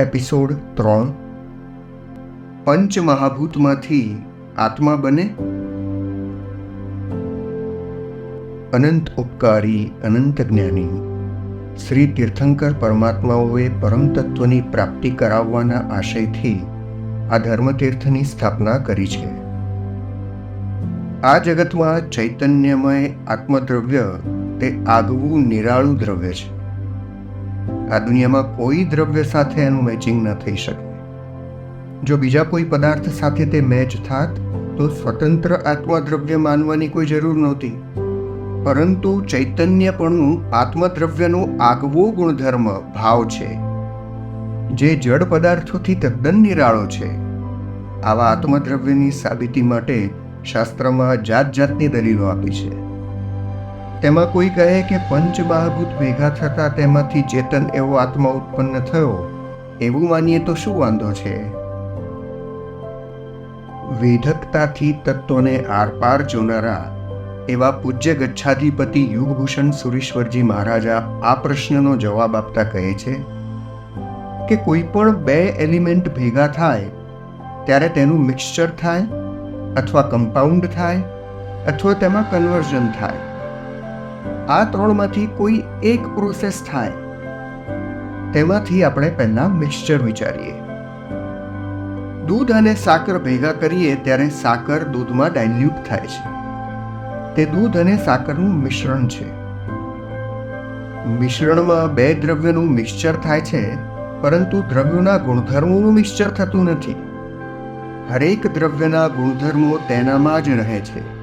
Episode ત્રણ. પંચ મહાભૂતમાંથી આત્મા બને. અનંત ઉપકારી, અનંત જ્ઞાની. શ્રી તીર્થંકર પરમાત્માઓએ પરમ પ્રાપ્તિ કરાવવાના આશયથી આ ધર્મતીર્થની સ્થાપના કરી છે. આ જગતમાં ચૈતન્યમય આત્મદ્રવ્ય તે આગવું નિરાળું દ્રવ્ય છે. આ દુનિયામાં કોઈ દ્રવ્ય સાથે એનું મેચિંગ ન થઈ શકે. જો બીજા કોઈ પદાર્થ સાથે તે મેચ થાત, તો સ્વતંત્ર આત્મદ્રવ્ય માનવાની કોઈ જરૂર નહોતી. પરંતુ ચૈતન્યપણું આત્મદ્રવ્યનો આગવો ગુણધર્મ, ભાવ છે. જે જડ પદાર્થોથી તદ્દન નિરાળો છે. આવા આત્મદ્રવ્યની સાબિતી માટે શાસ્ત્રમાં જાત જાતની દલીલો આપી છે. તેમાં કોઈ કહે કે પંચ બહાભૂત ભેગા થતા તેમાંથી ચેતન એવો આત્મા ઉત્પન્ન થયો? એવું માનીએ તો શું વાંધો છે? વેધકતાથી તત્વોને આરપાર જોનારા એવા પૂજ્ય ગચ્છાધિપતિ યુગભૂષણ સુરેશ્વરજી મહારાજા આ પ્રશ્નનો જવાબ આપતા કહે છે કે કોઈ પણ બે એલિમેન્ટ ભેગા થાય, ત્યારે તેનું મિક્સચર થાય અથવા કમ્પાઉન્ડ થાય અથવા તેમાં કન્વર્ઝન થાય. આ ત્રણમાંથી કોઈ એક પ્રોસેસ થાય તેમાંથી આપણે પહેલા મિક્સચર વિચારીએ. દૂધ અને સાકર ભેગા કરીએ ત્યારે સાકર દૂધમાં ડાયલ્યુટ થાય છે. તે દૂધ અને સાકરનું મિશ્રણ છે. મિશ્રણમાં બે દ્રવ્યનું મિક્સચર થાય છે, પરંતુ દ્રવ્યોના ગુણધર્મોનું મિક્સચર થતું નથી. હરેક દ્રવ્યના ગુણધર્મો તેનામાં જ રહે છે.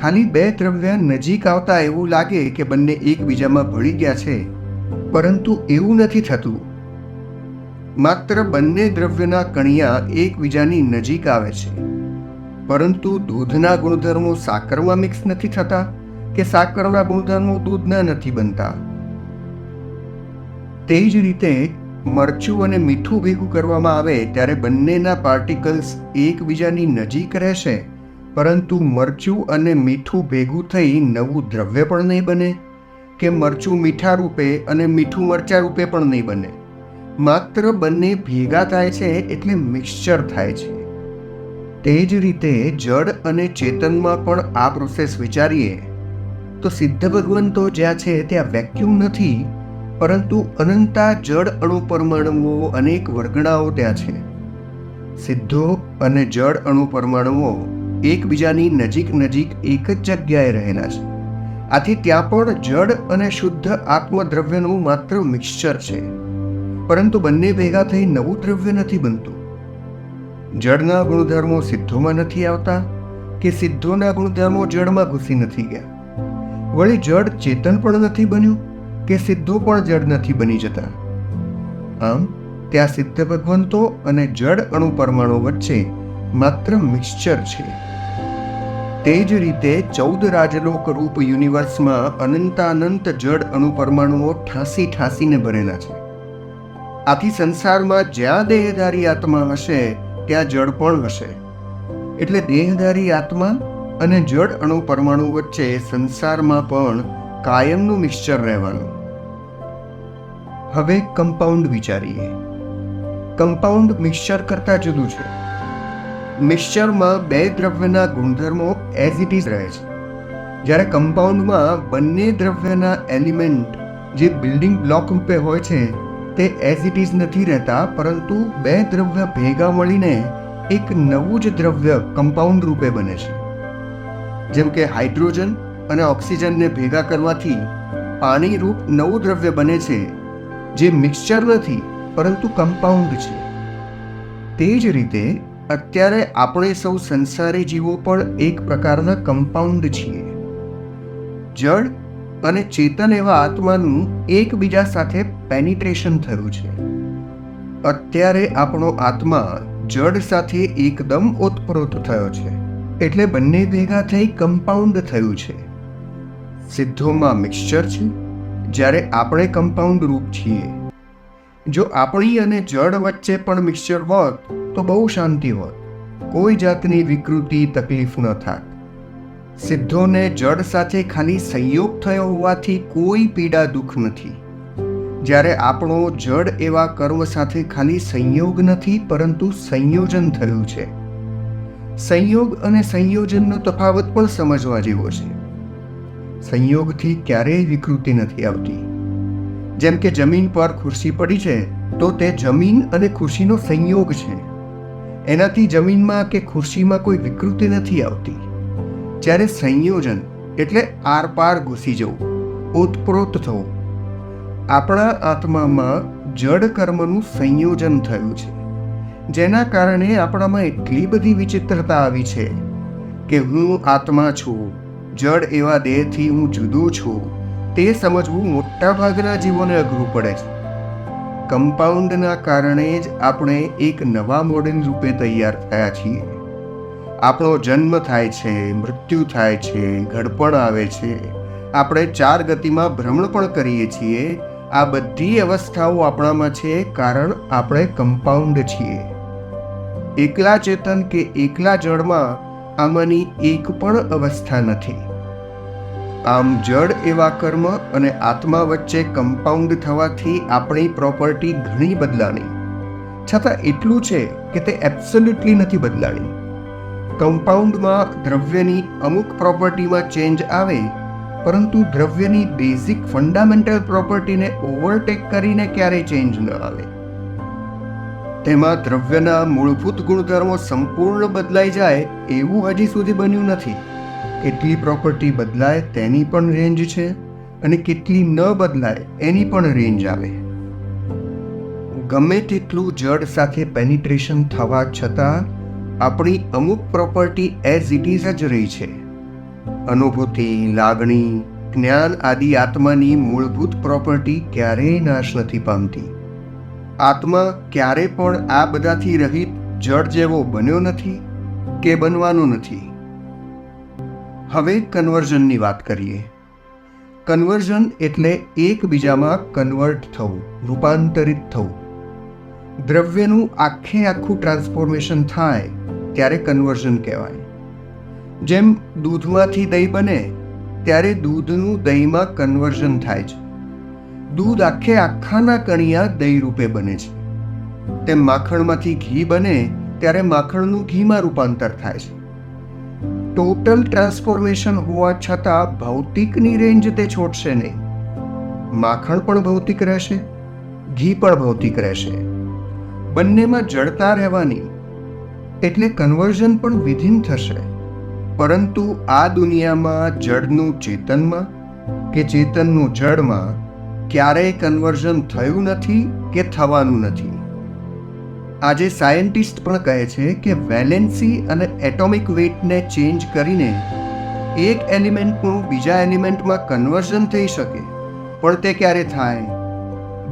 ખાલી બે દ્રવ્ય નજીક આવતા એવું લાગે કે બંને એકબીજામાં ભળી ગયા છે. પરંતુ એવું નથી થતું. માત્ર બંને દ્રવ્યના કણિયા એકબીજાની નજીક આવે છે. પરંતુ દૂધના ગુણધર્મો સાકરમાં મિક્સ નથી થતા કે સાકરના ગુણધર્મો દૂધના નથી બનતા. તે જ રીતે મરચું અને મીઠું ભેગું કરવામાં આવે ત્યારે બંનેના પાર્ટિકલ્સ એકબીજાની નજીક રહેશે. પરંતુ મરચું અને મીઠું ભેગું થઈ નવું દ્રવ્ય પણ નહીં બને કે મરચું મીઠા રૂપે અને મીઠું મરચા રૂપે પણ નહીં બને. માત્ર બંને ભેગા થાય છે એટલે મિક્સચર થાય છે. તે જ રીતે જડ અને ચેતનમાં પણ આ પ્રોસેસ વિચારીએ. તો સિદ્ધ ભગવંતો જ્યાં છે ત્યાં વેક્યુમ નથી, પરંતુ અનંતા જડ અણુ પરમાણુઓ અનેક વર્ગણાઓ ત્યાં છે. સિદ્ધો અને જડ અણુ પરમાણુઓ એકબીજાની નજીક નજીક એક જ જગ્યાએ રહેલા છે. આથી ત્યાં પણ જડ અને શુદ્ધ આત્મદ્રવ્યનું માત્ર મિક્સચર છે. પરંતુ બંને ભેગા થઈ નવું દ્રવ્ય નથી બનતું. જળના ગુણધર્મો સિદ્ધોમાં નથી આવતા કે સિદ્ધોના ગુણધર્મો જળમાં ઘૂસી નથી ગયા. વળી જળ ચેતન પણ નથી બન્યું કે સિદ્ધો પણ જળ નથી બની જતા. આમ, ત્યાં સિદ્ધ ભગવંતો અને જળ અણુ પરમાણુ વચ્ચે માત્ર મિક્સચર છે. તે જ રીતે ચૌદ રાજલોક રૂપ યુનિવર્સમાં અનંતાનંત જળ અણુ પરમાણુઓ ઠાંસી ઠાંસીને ભરેલા છે. આથી સંસારમાં જ્યાં દેહધારી આત્મા હશે, ત્યાં જળ પણ હશે. એટલે દેહધારી આત્મા અને જળ અણુ પરમાણુ વચ્ચે સંસારમાં પણ કાયમનું મિક્સચર રહેવાનું. હવે કમ્પાઉન્ડ વિચારીએ. કમ્પાઉન્ડ મિક્સચર કરતાં જુદું છે. મિક્સચરમાં બે દ્રવ્યના ગુણધર્મો એઝ ઇટ ઇઝ રહે છે. જ્યારે કમ્પાઉન્ડમાં બંને દ્રવ્યના એલિમેન્ટ જે બિલ્ડિંગ બ્લોક રૂપે હોય છે, તે એઝ ઇટ ઇઝ નથી રહેતા, પરંતુ બે દ્રવ્ય ભેગા મળીને એક નવું જ દ્રવ્ય કમ્પાઉન્ડ રૂપે બને છે. જેમ કે હાઇડ્રોજન અને ઓક્સિજનને ભેગા કરવાથી પાણી રૂપ નવું દ્રવ્ય બને છે, જે મિક્સચર નથી, પરંતુ કમ્પાઉન્ડ છે. તે જ રીતે અત્યારે આપણે સૌ સંસારી જીવો પણ એક પ્રકારના કમ્પાઉન્ડ છીએ. જળ અને ચેતન એવા આત્માનું એકબીજા સાથે પેનિટ્રેશન થયું છે. અત્યારે આપણો આત્મા જડ સાથે એકદમ ઓતપ્રોત થયો છે. એટલે બંને ભેગા થઈ કમ્પાઉન્ડ થયું છે. સિદ્ધોમાં મિક્સચર છે. જ્યારે આપણે કમ્પાઉન્ડ રૂપ છીએ. જો આપણી અને જળ વચ્ચે પણ મિક્સચર હોત તો બહુ શાંતિ હોત. કોઈ જાતની વિકૃતિ તકલીફ ન થાત. સિદ્ધોને જળ સાથે ખાલી સંયોગ થયો હોવાથી કોઈ પીડા દુઃખ નથી. જ્યારે આપણો જડ એવા કર્મ સાથે ખાલી સંયોગ નથી, પરંતુ સંયોજન થયું છે. સંયોગ અને સંયોજનનો તફાવત પણ સમજવા જેવો છે. સંયોગથી ક્યારેય વિકૃતિ નથી આવતી. જેમ કે જમીન પર ખુરશી પડી છે, તો તે જમીન અને ખુરશીનો સંયોગ છે. એનાથી જમીનમાં કે ખુરશીમાં કોઈ વિકૃતિ નથી આવતી. જ્યારે સંયોજન એટલે આરપાર ઘૂસી જવું ઓતપ્રોત થવું. આપણા આત્મામાં જડ કર્મનું સંયોજન થયું છે, જેના કારણે આપણામાં એટલી બધી વિચિત્રતા આવી છે કે હું આત્મા છું, જડ એવા દેહથી હું જુદો છું, તે સમજવું મોટાભાગના જીવોને અઘરું પડે છે. કમ્પાઉન્ડના કારણે જ આપણે એક નવા મોડેલ રૂપે તૈયાર થયા છીએ. આપણો જન્મ થાય છે, મૃત્યુ થાય છે, ઘડપણ આવે છે. આપણે ચાર ગતિમાં ભ્રમણ પણ કરીએ છીએ. આ બધી અવસ્થાઓ આપણામાં છે કારણ આપણે કમ્પાઉન્ડ છીએ. એકલા ચેતન કે એકલા જળમાં આમાંની એક પણ અવસ્થા નથી. આમ જડ એવા કર્મ અને આત્મા વચ્ચે કમ્પાઉન્ડ થવાથી આપણી પ્રોપર્ટી ઘણી બદલાણી. છતાં એટલું છે કે તે એબ્સોલ્યુટલી નથી બદલાણી. કમ્પાઉન્ડમાં દ્રવ્યની અમુક પ્રોપર્ટીમાં ચેન્જ આવે, પરંતુ દ્રવ્યની બેઝિક ફંડામેન્ટલ પ્રોપર્ટીને ઓવરટેક કરીને ક્યારેય ચેન્જ ન આવે. તેમાં દ્રવ્યના મૂળભૂત ગુણધર્મો સંપૂર્ણ બદલાઈ જાય એવું હજી સુધી બન્યું નથી. કેટલી પ્રોપર્ટી બદલાય તેની પણ રેન્જ છે અને કેટલી ન બદલાય એની પણ રેન્જ આવે. ગમે તેટલું જડ સાથે પેનિટ્રેશન થવા છતાં, આપણી અમુક પ્રોપર્ટી એઝ ઇટ ઇઝ જ રહી છે. અનુભૂતિ, લાગણી, જ્ઞાન આદિ આત્માની મૂળભૂત પ્રોપર્ટી ક્યારેય નાશ નથી પામતી. આત્મા ક્યારે પણ આ બધાથી રહિત જડ જેવો બન્યો નથી કે બનવાનો નથી. હવે કન્વર્ઝનની વાત કરીએ. કન્વર્ઝન એટલે એકબીજામાં કન્વર્ટ થવું, રૂપાંતરિત થવું. દ્રવ્યનું આખે આખું ટ્રાન્સફોર્મેશન થાય ત્યારે કન્વર્ઝન કહેવાય. જેમ દૂધમાંથી દહીં બને, ત્યારે દૂધનું દહીંમાં કન્વર્ઝન થાય છે. દૂધ આખે આખાના કણિયા દહીં રૂપે બને છે. તેમ માખણમાંથી ઘી બને, ત્યારે માખણનું ઘીમાં રૂપાંતર થાય છે. ટોટલ ટ્રાન્સફોર્મેશન હોવા છતાં ભૌતિકની રેન્જ તે છોડશે નહીં. માખણ પણ ભૌતિક રહેશે, ઘી પણ ભૌતિક રહેશે. બંનેમાં જડતા રહેવાની, એટલે કન્વર્ઝન પણ વિધિન થશે. પરંતુ આ દુનિયામાં જડનું ચેતનમાં કે ચેતનનું જડમાં ક્યારેય કન્વર્ઝન થયું નથી કે થવાનું નથી? આજે સાયન્ટિસ્ટ પણ કહે છે કે વેલેન્સી અને એટોમિક વેઇટને ચેન્જ કરીને એક એલિમેન્ટનું બીજા એલિમેન્ટમાં કન્વર્ઝન થઈ શકે. પણ તે ક્યારે થાય?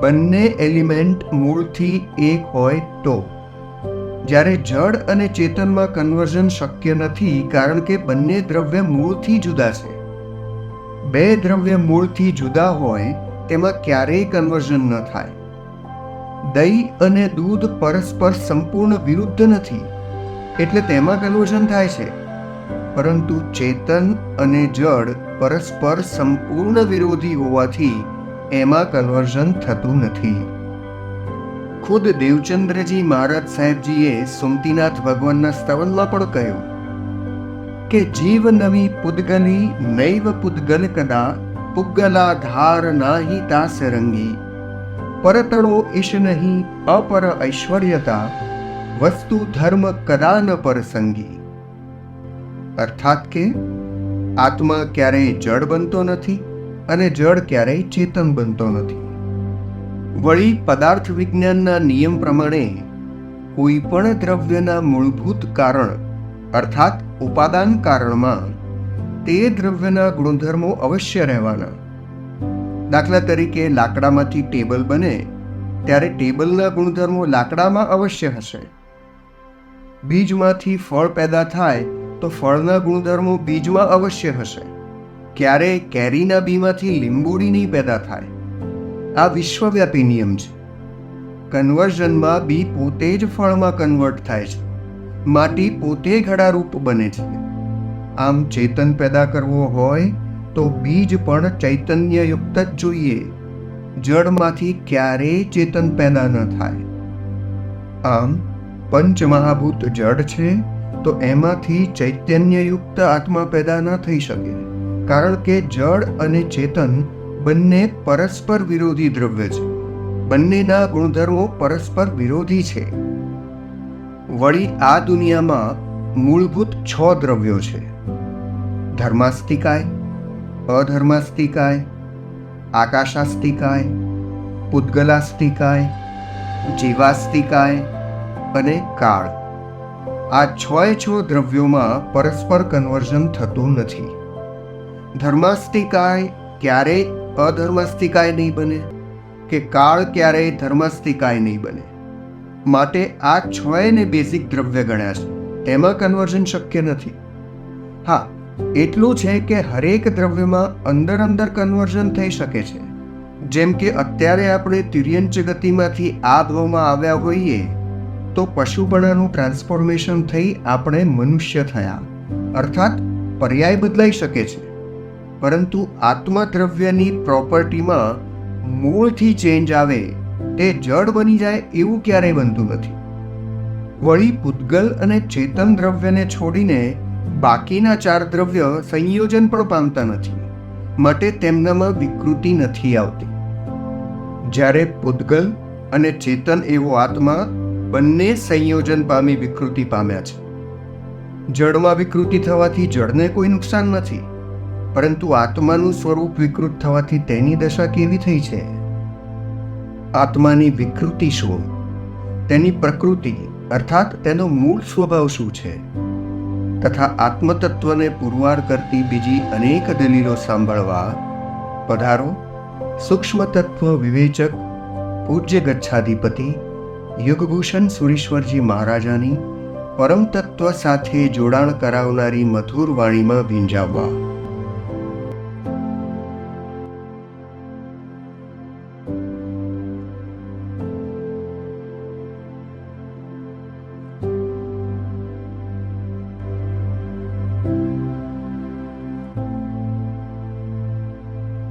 બંને એલિમેન્ટ મૂળથી એક હોય તો. જ્યારે જડ અને ચેતનમાં કન્વર્ઝન શક્ય નથી કારણ કે બંને દ્રવ્ય મૂળથી જુદા છે. બે દ્રવ્ય મૂળથી જુદા હોય, તેમાં ક્યારેય કન્વર્ઝન ન થાય. દહીં અને દૂધ પરસ્પર સંપૂર્ણ વિરુદ્ધ નથી, એટલે તેમાં કન્વર્ઝન થાય છે. પરંતુ ચેતન અને જડ પરસ્પર સંપૂર્ણ વિરોધી હોવાથી એમાં કન્વર્ઝન થતું નથી. ખુદ દેવચંદ્રજી મહારાજ સાહેબજીએ સુમતીનાથ ભગવાનના સ્તવનમાં પણ કહ્યું કે જીવ નવી પુદ્ગલી નૈવ પુદ્ગલ કદા પુગ્ગલા ધાર નાહી તાસ રંગી. પરતણો ઈશ નહીં, અપર ઐશ્વર્યતા, વસ્તુ ધર્મ કદા ન પરસંગી. અર્થાત કે, આત્મા ક્યારેય જડ બનતો નથી અને જડ ક્યારેય ચેતન બનતો નથી. વળી પદાર્થ વિજ્ઞાનના નિયમ પ્રમાણે, કોઈ પણ દ્રવ્યના મૂળભૂત કારણ, અર્થાત ઉપાદાન કારણમાં, તે દ્રવ્યના ગુણધર્મો અવશ્ય રહેવાના. દાખલા તરીકે લાકડામાંથી ટેબલ બને, ત્યારે ટેબલના ગુણધર્મો લાકડામાં અવશ્ય હશે. બીજમાંથી ફળ પેદા થાય, તો ફળના ગુણધર્મો બીજમાં અવશ્ય હશે. ક્યારે કેરીના બીમાંથી લીંબુડી નહીં પેદા થાય. આ વિશ્વવ્યાપી નિયમ છે. કન્વર્ઝનમાં બી પોતે જ ફળમાં કન્વર્ટ થાય છે. માટી પોતે ઘડારૂપ બને છે. આમ ચેતન પેદા કરવો હોય તો બીજ પણ ચૈતન્યયુક્ત જ જોઈએ. જળમાંથી ક્યારેય ચેતન પેદા ન થાય. આમ, પંચમહાભૂત જળ છે, તો એમાંથી ચૈતન્યયુક્ત આત્મા પેદા ન થઈ શકે. કારણ કે જળ અને ચેતન બંને પરસ્પર વિરોધી દ્રવ્ય છે. બંનેના ગુણધર્મો પરસ્પર વિરોધી છે. વળી આ દુનિયામાં મૂળભૂત છ દ્રવ્યો છે. ધર્માસ્તિકાય અધર્માસ્તિકાય આકાશાસ્તિકાય પૂદગલાસ્તિકાય જીવાસ્તિકાય અને કાળ. આ છય છ દ્રવ્યોમાં પરસ્પર કન્વર્ઝન થતું નથી. ધર્માસ્તિકાય ક્યારેય અધર્માસ્તિકાય નહીં બને કે કાળ ક્યારેય ધર્માસ્તિકાય નહીં બને. માટે આ છયને બેઝિક દ્રવ્ય ગણ્યા છે. તેમાં કન્વર્ઝન શક્ય નથી. હા એટલું છે કે હરેક દ્રવ્યમાં અંદર અંદર કન્વર્ઝન થઈ શકે છે. જેમ કે અત્યારે આપણે તિર્યંચ ગતિમાંથી આ ભાવમાં આવ્યા હોઈએ, તો પશુપણાનું ટ્રાન્સફોર્મેશન થઈ આપણે મનુષ્ય થયા. અર્થાત, પર્યાય બદલાઈ શકે છે. પરંતુ આત્મદ્રવ્યની પ્રોપર્ટીમાં મૂળથી ચેન્જ આવે, તે જડ બની જાય એવું ક્યારેય બનતું નથી. વળી પૂતગલ અને ચેતન દ્રવ્યને છોડીને બાકીના ચાર દ્રવ્ય સંયોજન પણ પામતા નથી. માટે તેમનામાં વિકૃતિ નથી આવતી. જ્યારે પૂદગલ અને ચેતન એવો આત્મા બંને સંયોજન પામી વિકૃતિ પામ્યા છે. જળમાં વિકૃતિ થવાથી જળને કોઈ નુકસાન નથી, પરંતુ આત્માનું સ્વરૂપ વિકૃત થવાથી તેની દશા કેવી થઈ છે? આત્માની વિકૃતિ શું? તેની પ્રકૃતિ, અર્થાત તેનો મૂળ સ્વભાવ શું છે? તથા આત્મતત્વને પુરવાર કરતી બીજી અનેક દલીલો સાંભળવા, પધારો, સૂક્ષ્મતત્વ વિવેચક, પૂજ્ય ગચ્છાધિપતિ, યુગભૂષણ સુરેશ્વરજી મહારાજાની પરમતત્વ સાથે જોડાણ કરાવનારી મધુર વાણીમાં ભીંજાવવા